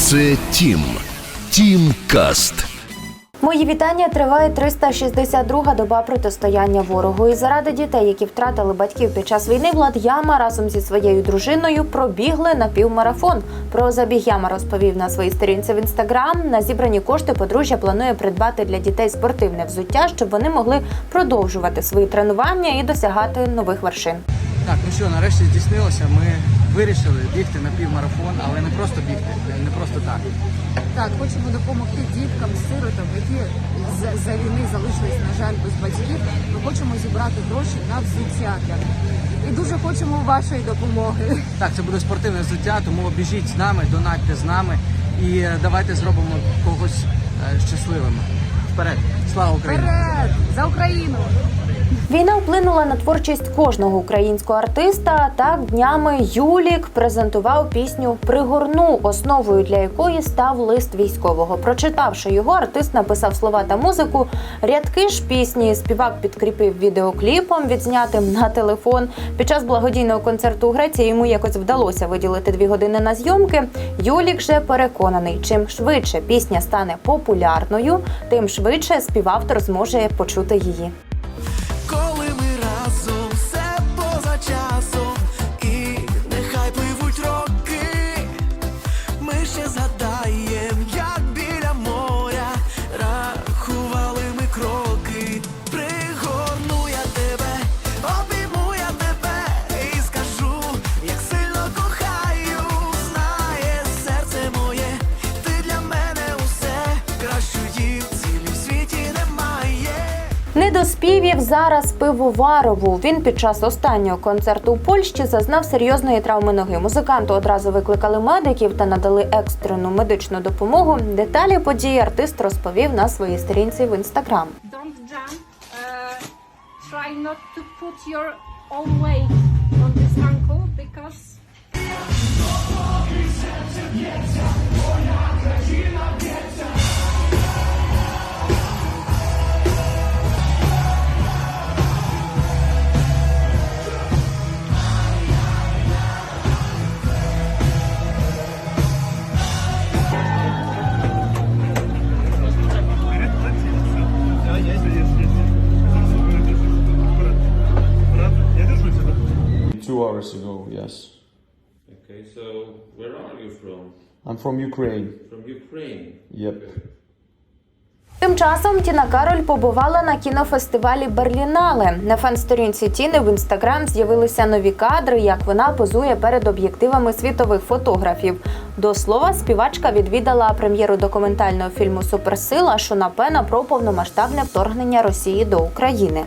Це Тім. Тім Каст. Мої вітання триває 362-га доба протистояння ворогу. І заради дітей, які втратили батьків під час війни, Влад Яма разом зі своєю дружиною пробігли на півмарафон. Про забіг Яма розповів на своїй сторінці в інстаграм. На зібрані кошти подружжя планує придбати для дітей спортивне взуття, щоб вони могли продовжувати свої тренування і досягати нових вершин. Так, ну що, нарешті здійснилося. Ми вирішили бігти на півмарафон, але не просто бігти, не просто так. Так, хочемо допомогти діткам, сиротам, які з- за війни залишились, на жаль, без батьків. Ми хочемо зібрати гроші на взуття. І дуже хочемо вашої допомоги. Так, це буде спортивне взуття, тому біжіть з нами, донатьте з нами і е, давайте зробимо когось е, щасливими. Вперед! Слава Україні! Вперед! За Україну! Війна вплинула на творчість кожного українського артиста. Так днями Юлік презентував пісню Пригорну, основою для якої став лист військового. Прочитавши його, артист написав слова та музику. Рядки ж пісні співак підкріпив відеокліпом, відзнятим на телефон. Під час благодійного концерту у Греції йому якось вдалося виділити дві години на зйомки. Юлік же переконаний, чим швидше пісня стане популярною, тим швидше співавтор зможе почути її. Не до співів зараз пивоварову. Він під час останнього концерту у Польщі зазнав серйозної травми ноги. Музиканту одразу викликали медиків та надали екстрену медичну допомогу. Деталі події артист розповів на своїй сторінці в інстаграм. don't Two hours ago, yes. Okay, so where are you from? I'm from Ukraine. From Ukraine. Yep. Тим часом Тіна Кароль побувала на кінофестивалі Берлінале. На фан-сторінці Тіни в інстаграм з'явилися нові кадри, як вона позує перед об'єктивами світових фотографів. До слова, співачка відвідала прем'єру документального фільму Суперсила Шона Пена про повномасштабне вторгнення Росії до України.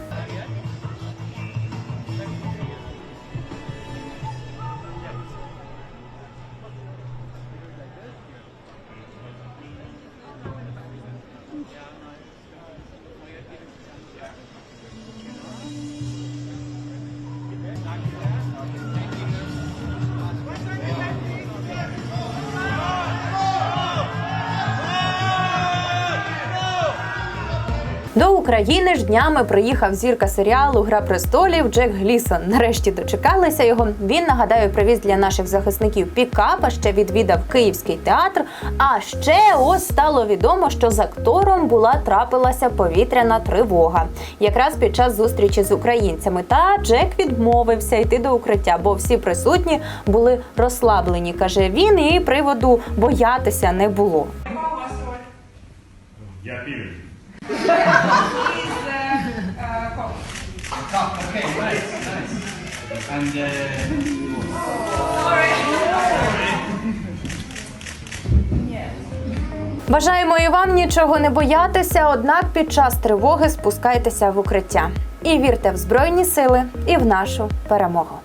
До України ж днями приїхав зірка серіалу Гра престолів Джек Глісон. Нарешті дочекалися його. Він нагадаю, привіз для наших захисників пікап, а ще відвідав київський театр. А ще ось стало відомо, що з актором була трапилася повітряна тривога. Якраз під час зустрічі з українцями. Та Джек відмовився йти до укриття, бо всі присутні були розслаблені, каже він, і приводу боятися не було. Бажаємо і вам нічого не боятися, однак під час тривоги спускайтеся в укриття. І вірте в Збройні сили і в нашу перемогу.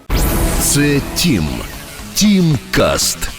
Це Тім. Тім Каст.